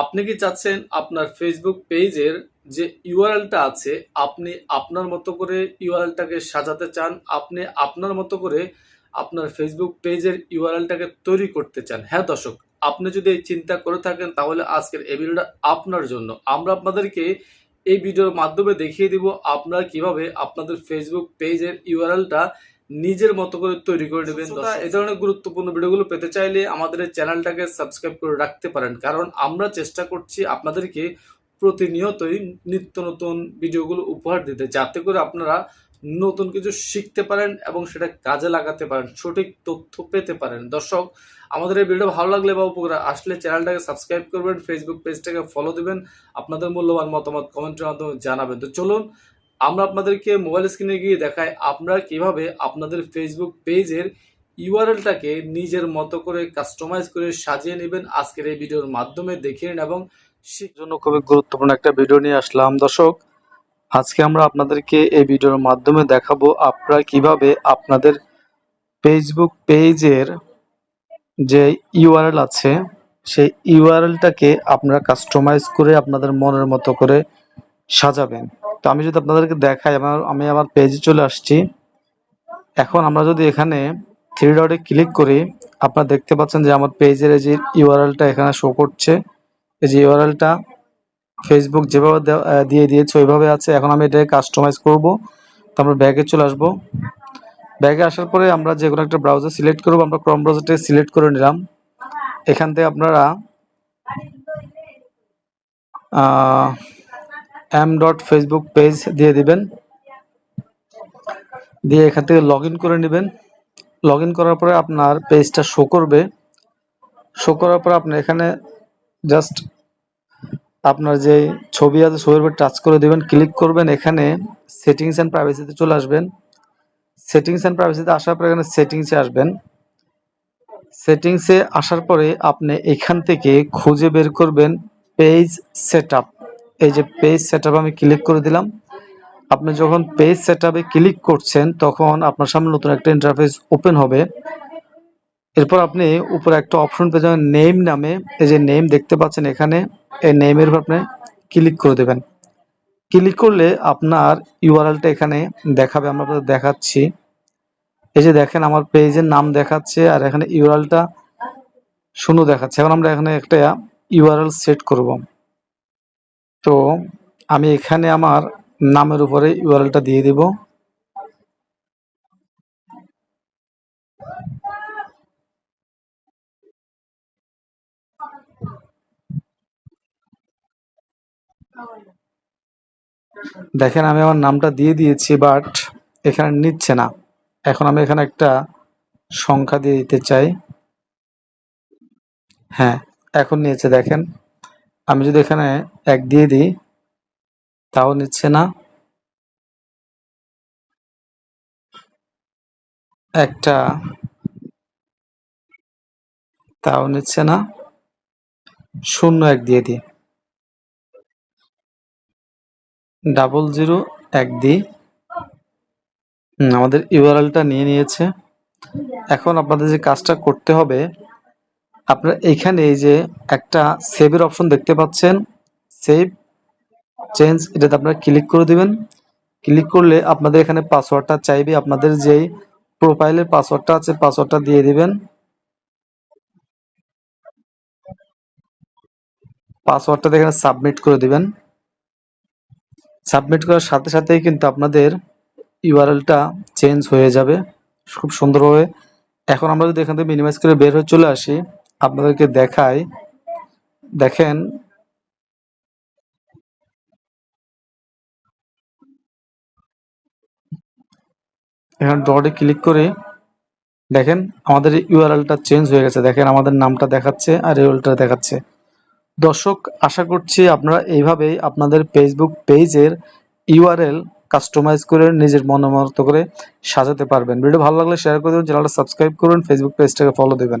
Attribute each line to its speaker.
Speaker 1: আপনি কি চাচ্ছেন আপনার ফেসবুক পেজের যে ইউআরএলটা আছে, আপনি আপনার মতো করে ইউআরএলটাকে সাজাতে চান, আপনি আপনার মতো করে আপনার ফেসবুক পেজের ইউআরএলটাকে তৈরি করতে চান? হ্যাঁ দর্শক, আপনি যদি এই চিন্তা করে থাকেন, তাহলে আজকের এই ভিডিওটা আপনার জন্য। আমরা আপনাদেরকে এই ভিডিওর মাধ্যমে দেখিয়ে দিব আপনারা কীভাবে আপনাদের ফেসবুক পেজের ইউআরএলটা নিজের মতো করে তৈরি করে নেবেন। এই ধরনের গুরুত্বপূর্ণ ভিডিওগুলো পেতে চাইলে আমাদের চ্যানেলটাকে সাবস্ক্রাইব করে রাখতে পারেন। কারণ আমরা চেষ্টা করছি আপনাদেরকে প্রতিনিয়তই নিত্য নতুন ভিডিওগুলো উপহার দিতে যাতে করে আপনারা নতুন কিছু শিখতে পারেন এবং সেটা কাজে লাগাতে পারেন সঠিক তথ্য পেতে পারেন। দর্শক আমাদের এই ভিডিও ভালো লাগলে বা উপকার আসলে চ্যানেলটাকে সাবস্ক্রাইব করবেন ফেসবুক পেজটাকে ফলো দিবেন আপনাদের মূল্যবান মতামত কমেন্টের মাধ্যমে জানাবেন। তো চলুন আমরা আপনাদেরকে মোবাইল স্ক্রিনে গিয়ে দেখাই আপনারা কীভাবে আপনাদের ফেসবুক পেজের ইউআরএলটাকে নিজের মতো করে কাস্টমাইজ করে সাজিয়ে নেবেন আজকের এই ভিডিওর মাধ্যমে, দেখে নিন এবং
Speaker 2: জন্য খুবই গুরুত্বপূর্ণ একটা ভিডিও নিয়ে আসলাম। দর্শক, আজকে আমরা আপনাদেরকে এই ভিডিওর মাধ্যমে দেখাবো আপনারা কীভাবে আপনাদের ফেসবুক পেজের যে ইউআরএল আছে, সেই ইউআরএলটাকে আপনারা কাস্টমাইজ করে আপনাদের মনের মতো করে সাজাবেন। তো আমি যদি আপনাদেরকে দেখাই, আমার, আমি আমার পেজে চলে আসছি। এখন আমরা যদি এখানে থ্রি ডটে ক্লিক করি, আপনারা দেখতে পাচ্ছেন যে আমার পেজের এই যে ইউআরএলটা এখানে শো করছে। এই যে ইউআরএলটা ফেসবুক যেভাবে দিয়ে দিয়েছে, ওইভাবে আছে। এখন আমি এটাকে কাস্টমাইজ করব। তো আমরা ব্যাগে চলে আসব। ব্যাগে আসার পরে আমরা যে কোনো একটা ব্রাউজার সিলেক্ট করব, আমরা ক্রম ব্রাউজারটা সিলেক্ট করে নিলাম। এখান থেকে আপনারা এম ডট ফেসবুক পেজ দিয়ে দিবেন। দিয়ে এখান থেকে লগ করে নেবেন। লগ করার পরে আপনার পেজটা শো করবে। শো করার পরে আপনি এখানে জাস্ট আপনার যে ছবি আছে, ছবির উপর টাচ করে দিবেন। ক্লিক করবেন এখানে সেটিংস অ্যান্ড প্রাইভেসিতে চলে আসবেন। সেটিংস অ্যান্ড প্রাইভেসিতে আসার পরে এখানে সেটিংসে আসবেন। সেটিংসে আসার পরে আপনি এখান থেকে খুঁজে বের করবেন পেজ সেটআপ এই যে পেজ সেটআপ আমি ক্লিক করে দিলাম। আপনি যখন পেজ সেটআপে ক্লিক করছেন, তখন আপনার সামনে নতুন একটা ইন্টারফেস ওপেন হবে। এরপর আপনি উপরে একটা অপশন পেয়ে যাবেন নেম নামে। এই যে নেম দেখতে পাচ্ছেন এখানে, এই নেমের উপর আপনি ক্লিক করে দেবেন। ক্লিক করলে আপনার ইউআরএলটা এখানে দেখাবে, আমরা আপনাদের দেখাচ্ছি। এই যে দেখেন আমার পেজের নাম দেখাচ্ছে, আর এখানে ইউআরএলটা শূন্য দেখাচ্ছে। এখন আমরা এখানে একটা ইউআরএল সেট করব। তো আমি এখানে আমার নামের উপরে ইউআরএলটা দিয়ে দিব। দেখেন, আমি আমার নামটা দিয়ে দিয়েছি বাট এখানে নিচ্ছে না। এখন আমি এখানে একটা সংখ্যা দিয়ে দিতে চাই। হ্যাঁ এখন নিয়েছে, দেখেন। আমি যদি এখানে এক দিয়ে দিই, তাও নিচ্ছে না। একটা তাও নিচ্ছে না। শূন্য এক দিয়ে দিই। ডাবল জিরো এক দিই। আমাদের ইউআরএলটা নিয়ে নিয়েছে। এখন আপনাদের যে কাজটা করতে হবে আপনারা এখানে এই যে একটা সেভের অপশন দেখতে পাচ্ছেন। সেভ চেঞ্জ এটাতে আপনারা ক্লিক করে দিবেন। ক্লিক করলে আপনাদের এখানে পাসওয়ার্ডটা চাইবে, আপনাদের যেই প্রোফাইলের পাসওয়ার্ডটা আছে পাসওয়ার্ডটা দিয়ে দিবেন। পাসওয়ার্ডটা এখানে সাবমিট করে দিবেন। সাবমিট করার সাথে সাথেই কিন্তু আপনাদের ইউআরএলটা চেঞ্জ হয়ে যাবে। খুব সুন্দরভাবে। এখন আমরা যদি এখান থেকে মিনিমাইজ করে বের হয়ে চলে আসি আপনাদেরকে দেখাই। দেখেন। এখানে ডটে ক্লিক করে দেখেন, আমাদের ইউআরএলটা চেঞ্জ হয়ে গেছে। দেখেন, আমাদের নামটা দেখাচ্ছে আর ইউআরএলটা দেখাচ্ছে। দর্শক, আশা করছি আপনারা এইভাবেই আপনাদের ফেসবুক পেজের ইউআরএল কাস্টমাইজ করে নিজের মনের মতো করে সাজাতে পারবেন। ভিডিও ভালো লাগলে শেয়ার করে দেবেন চ্যানেলটা সাবস্ক্রাইব করুন ফেসবুক পেজটাকে ফলো দেবেন।